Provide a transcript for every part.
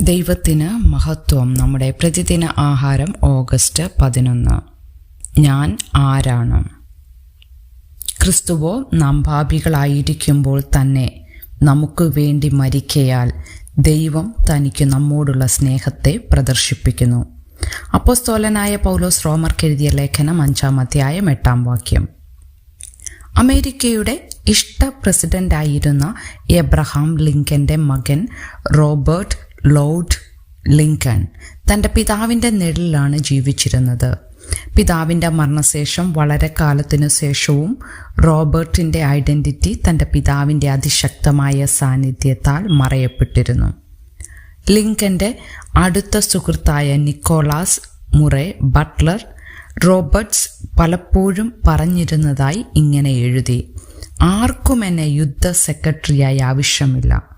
ദൈവത്തിന് മഹത്വം നമ്മുടെ പ്രതിദിന ആഹാരം ഓഗസ്റ്റ് പതിനൊന്ന്. ഞാൻ ആരാണ്? ക്രിസ്തുവോ നാം ഭാവികളായിരിക്കുമ്പോൾ തന്നെ നമുക്ക് വേണ്ടി മരിക്കയാൽ ദൈവം തനിക്ക് നമ്മോടുള്ള സ്നേഹത്തെ പ്രദർശിപ്പിക്കുന്നു. അപ്പോസ്തോലനായ പൗലോസ് റോമർക്ക് എഴുതിയ ലേഖനം അഞ്ചാം അധ്യായം എട്ടാം വാക്യം. അമേരിക്കയുടെ ഇഷ്ട പ്രസിഡന്റായിരുന്ന എബ്രഹാം ലിങ്കന്റെ മകൻ റോബർട്ട് ലോർഡ് ലിങ്കൺ തന്റെ പിതാവിന്റെ നിഴലിലാണ് ജീവിച്ചിരുന്നത്. പിതാവിന്റെ മരണശേഷം വളരെ കാലത്തിനു ശേഷവും റോബർട്ടിന്റെ ഐഡന്റിറ്റി തന്റെ പിതാവിന്റെ അതിശക്തമായ സാന്നിധ്യത്താൽ മറയപ്പെട്ടിരുന്നു. ലിങ്കന്റെ അടുത്ത സുഹൃത്തായ നിക്കോളാസ് മുറെ ബട്ട്ലർ റോബർട്ട്സ് പലപ്പോഴും പറഞ്ഞിരുന്നതായി ഇങ്ങനെ എഴുതി ആർക്കും എന്നെ യുദ്ധ സെക്രട്ടറിയായി ആവശ്യമില്ല.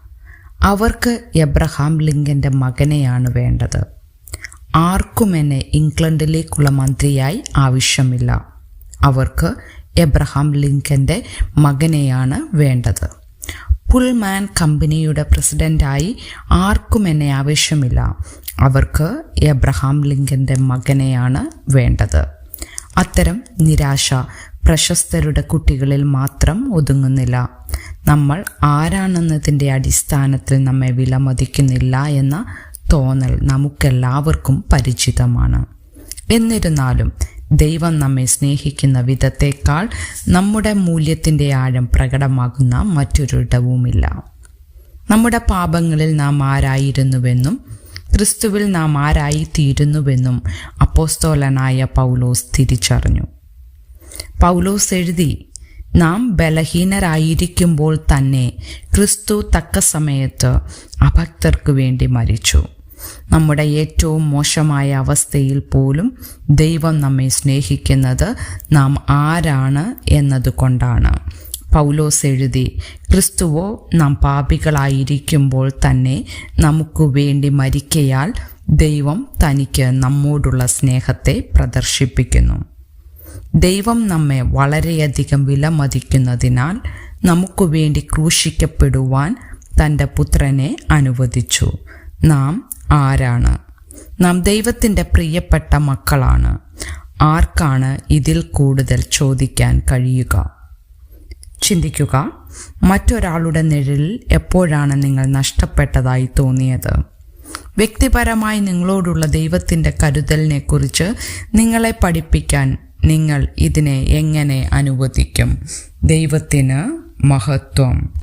അവർക്ക് എബ്രഹാം ലിങ്കന്റെ മകനെയാണ് വേണ്ടത്. ആർക്കും എന്നെ ഇംഗ്ലണ്ടിലേക്കുള്ള മന്ത്രിയായി ആവശ്യമില്ല. അവർക്ക് എബ്രഹാം ലിങ്കന്റെ മകനെയാണ് വേണ്ടത്. പുൾമാൻ കമ്പനിയുടെ പ്രസിഡന്റായി ആർക്കും എന്നെ ആവശ്യമില്ല. അവർക്ക് എബ്രഹാം ലിങ്കന്റെ മകനെയാണ് വേണ്ടത്. അത്തരം നിരാശ പ്രശസ്തരുടെ കുട്ടികളിൽ മാത്രം ഒതുങ്ങുന്നില്ല. നമ്മൾ ആരാണെന്നതിന്റെ അടിസ്ഥാനത്തിൽ നമ്മെ വിലമതിക്കുന്നില്ല എന്ന തോന്നൽ നമുക്കെല്ലാവർക്കും പരിചിതമാണ്. എന്നിരുന്നാലും ദൈവം നമ്മെ സ്നേഹിക്കുന്ന വിധത്തേക്കാൾ നമ്മുടെ മൂല്യത്തിന്റെ ആഴം പ്രകടമാകുന്ന മറ്റൊരിടവുമില്ല. നമ്മുടെ പാപങ്ങളിൽ നാം ആരായിരുന്നുവെന്നും ക്രിസ്തുവിൽ നാം ആരായിത്തീരുന്നുവെന്നും അപ്പോസ്തോലനായ പൗലോസ് തിരിച്ചറിഞ്ഞു. പൗലോസ് എഴുതി നാം ബലഹീനരായിരിക്കുമ്പോൾ തന്നെ ക്രിസ്തു തക്ക സമയത്ത് അഭക്തർക്കു വേണ്ടി മരിച്ചു. നമ്മുടെ ഏറ്റവും മോശമായ അവസ്ഥയിൽ പോലും ദൈവം നമ്മെ സ്നേഹിക്കുന്നത് നാം ആരാണ് എന്നതുകൊണ്ടാണ്. പൗലോസ് എഴുതി ക്രിസ്തുവോ നാം പാപികളായിരിക്കുമ്പോൾ തന്നെ നമുക്ക് വേണ്ടി മരിക്കയാൽ ദൈവം തനിക്ക് നമ്മോടുള്ള സ്നേഹത്തെ പ്രദർശിപ്പിക്കുന്നു. ദൈവം നമ്മെ വളരെയധികം വിലമതിക്കുന്നതിനാൽ നമുക്കു വേണ്ടി ക്രൂശിക്കപ്പെടുവാൻ തന്റെ പുത്രനെ അനുവദിച്ചു. നാം ആരാണ്? നാം ദൈവത്തിന്റെ പ്രിയപ്പെട്ട മക്കളാണ്. ആർക്കാണ് ഇതിൽ കൂടുതൽ ചോദിക്കാൻ കഴിയുക? ചിന്തിക്കുക മറ്റൊരാളുടെ നിഴലിൽ എപ്പോഴാണ് നിങ്ങൾ നഷ്ടപ്പെട്ടതായി തോന്നിയത്? വ്യക്തിപരമായി നിങ്ങളോടുള്ള ദൈവത്തിന്റെ കരുതലിനെക്കുറിച്ച് നിങ്ങളെ പഠിപ്പിക്കാൻ നിങ്ങൾ ഇതിനെ എങ്ങനെ അനുവദിക്കും? ദൈവത്തിന് മഹത്വം.